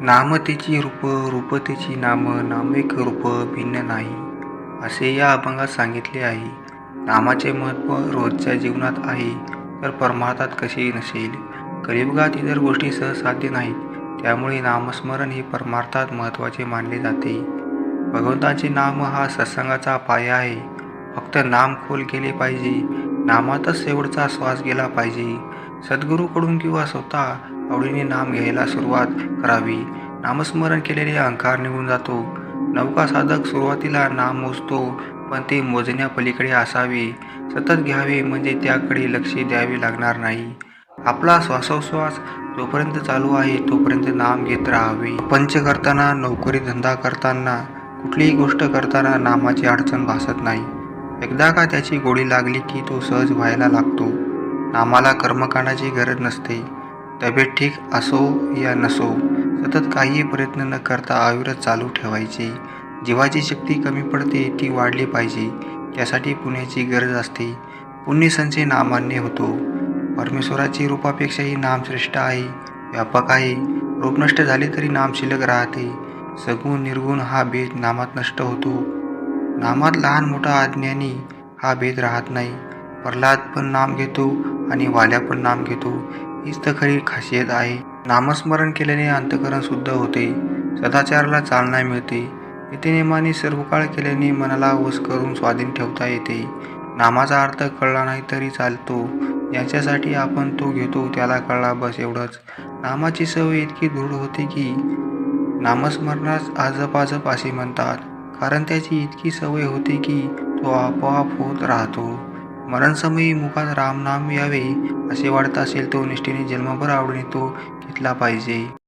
नामतेची रूप रूपतेची नाम नामेक रूप भिन्न नाही असे या अभंगात सांगितले आहे. नामाचे महत्त्व रोजच्या जीवनात आहे तर परमार्थात कसे नसेल. कलियुगात इतर गोष्टी सहसाध्य नाहीत त्यामुळे नामस्मरण हे परमार्थात महत्त्वाचे मानले जाते. भगवंताचे नाम हा सत्संगाचा पाया आहे. फक्त नाम खोल केले पाहिजे नामातच शेवटचा श्वास गेला पाहिजे. सद्गुरूकडून किंवा स्वतः आवडीने नाम घ्यायला सुरुवात करावी. नामस्मरण केलेले अहंकार निघून जातो. नौका साधक सुरुवातीला नाम मोजतो पण ते मोजण्यापलीकडे असावे. सतत घ्यावे म्हणजे त्याकडे लक्ष द्यावे लागणार नाही. आपला श्वासोश्वास जोपर्यंत चालू आहे तोपर्यंत नाम घेत राहावे. पंच करताना नोकरी धंदा करताना कुठलीही गोष्ट करताना नामाची अडचण भासत नाही. एकदा का त्याची गोडी लागली की तो सहज व्हायला लागतो. नामाला कर्मकांडाची गरज नसते. तब्येत ठीक असो या नसो सतत काही प्रयत्न न करता आयुर्वेद चालू ठेवायचे. जीवाची शक्ती कमी पडते ती वाढली पाहिजे. त्यासाठी पुण्याची गरज असते. पुण्यसंचय नामान्य होतो. परमेश्वराची रूपापेक्षाही नाम श्रेष्ठ आहे व्यापक आहे. रूप नष्ट झाले तरी नाम शिल्लक राहते. सगुण निर्गुण हा भेद नामात नष्ट होतो. नामात लहान मोठा अज्ञानी हा भेद राहत नाही. प्रल्हाद पण नाम घेतो आणि वाल्या पण नाम घेतो. हीच तर खरी खासियत आहे. नामस्मरण केल्याने अंतकरण शुद्ध होते. सदाचाराला चालना मिळते. नित्यनेमाने सर्व काळ केल्याने मनाला वश करून स्वाधीन ठेवता येते. नामाचा अर्थ कळला नाही तरी चालतो. याच्यासाठी आपण तो घेतो त्याला कळला बस एवढंच. नामाची सवय इतकी दृढ होते की नामस्मरणास आजप आजप असे म्हणतात. कारण त्याची इतकी सवय होते की तो आपोआप होत राहतो. मरणसमयी मुखात रामनाम यावे असे वाटत असेल तो निष्ठेने जन्मभर आवडीने तो घेतला पाहिजे.